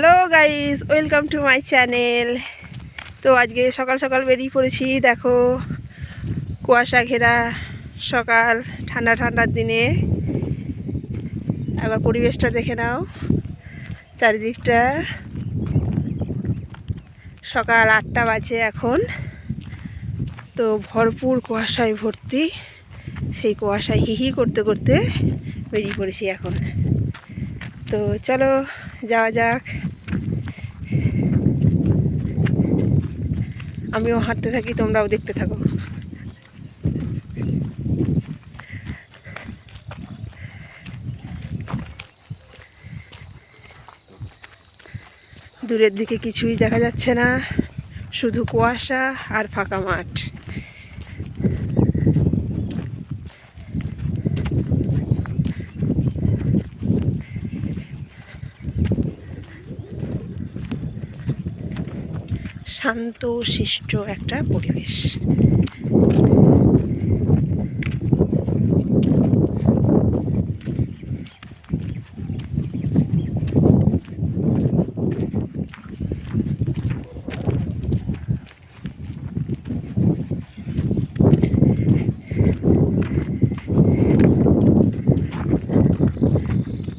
Hello guys welcome to my channel তো আজকে সকাল সকাল বেরিয়ে পড়েছি। দেখো, কুয়াশা ঘেরা সকাল, ঠান্ডা ঠান্ডার দিনে। আবার পরিবেশটা দেখে নাও, চারিদিকটা। সকাল আটটা বাজে এখন। তো ভরপুর কুয়াশায় ভর্তি। সেই কুয়াশায় হিহি করতে করতে বেরিয়ে পড়েছি এখন। তো চলো যাওয়া যাক। আমিও হাঁটতে থাকি, তোমরাও দেখতে থাকো। দূরের দিকে কিছুই দেখা যাচ্ছে না, শুধু কুয়াশা আর ফাঁকা মাঠ। শান্ত শিষ্ট একটা পরিবেশ।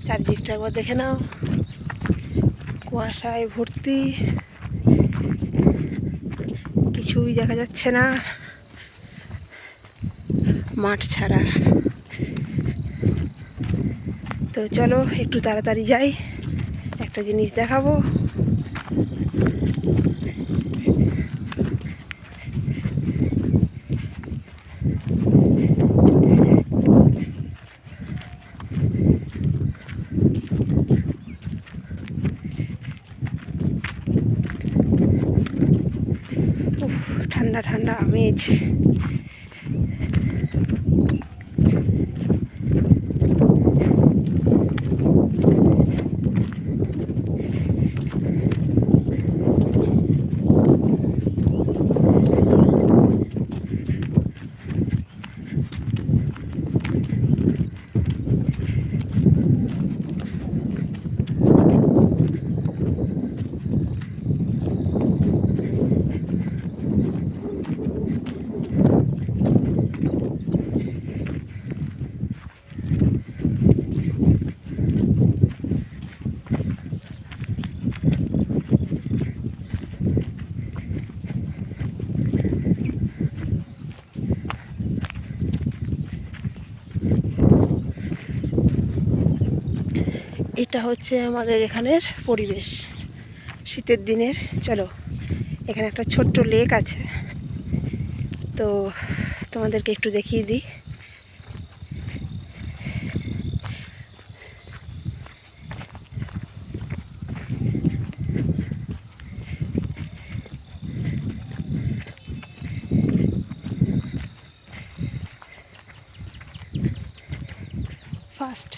চারিদিকটা একবার দেখে নাও। কুয়াশায় ভর্তি। কিছুই দেখা যাচ্ছে না। মাঠ ছাড়া। তো চলো একটু তাড়াতাড়ি যাই। একটা জিনিস দেখাবো। ঠান্ডা ঠান্ডা আমেজ। এটা হচ্ছে আমাদের এখানের পরিবেশ শীতের দিনের। চলো, এখানে একটা ছোট্ট লেক আছে। তো তোমাদেরকে একটু দেখিয়ে দিই। ফার্স্ট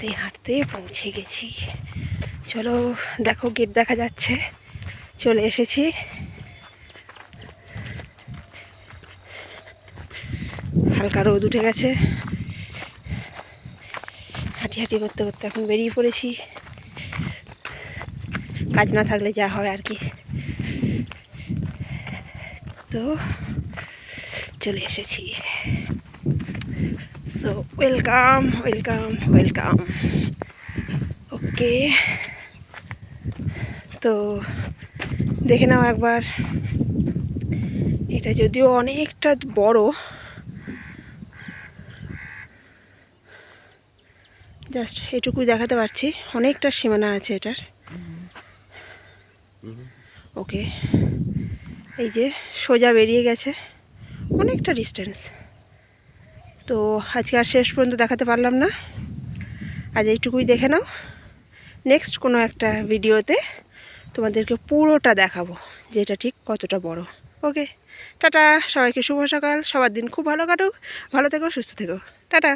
হাঁটতে হাঁটতে পৌঁছে গেছি। চলো, দেখো গেট দেখা যাচ্ছে। চলে এসেছি। হালকা রোদ উঠে গেছে। হাঁটি হাঁটি করতে করতে এখন বেরিয়ে পড়েছি। কাজ না থাকলে যা হয় আর কি। তো, চলে এসেছি। So welcome welcome welcome okay তো, দেখে নাও একবার। এটা যদিও অনেকটা বড়। জাস্ট এটুকুই দেখাতে পারছি। অনেকটা সীমানা আছে এটার। ওকে এই যে সোজা বেরিয়ে গেছে। অনেকটা ডিস্টেন্স তো আজকে আর শেষ পর্যন্ত দেখাতে পারলাম না। আজ এইটুকুই দেখে নাও। নেক্সট কোনো একটা ভিডিওতে তোমাদেরকে পুরোটা দেখাবো যে এটা ঠিক কতটা বড়। Okay tata! সবাইকে শুভ সকাল। সবার দিন খুব ভালো কাটুক। ভালো থেকো, সুস্থ থেকো। টাটা!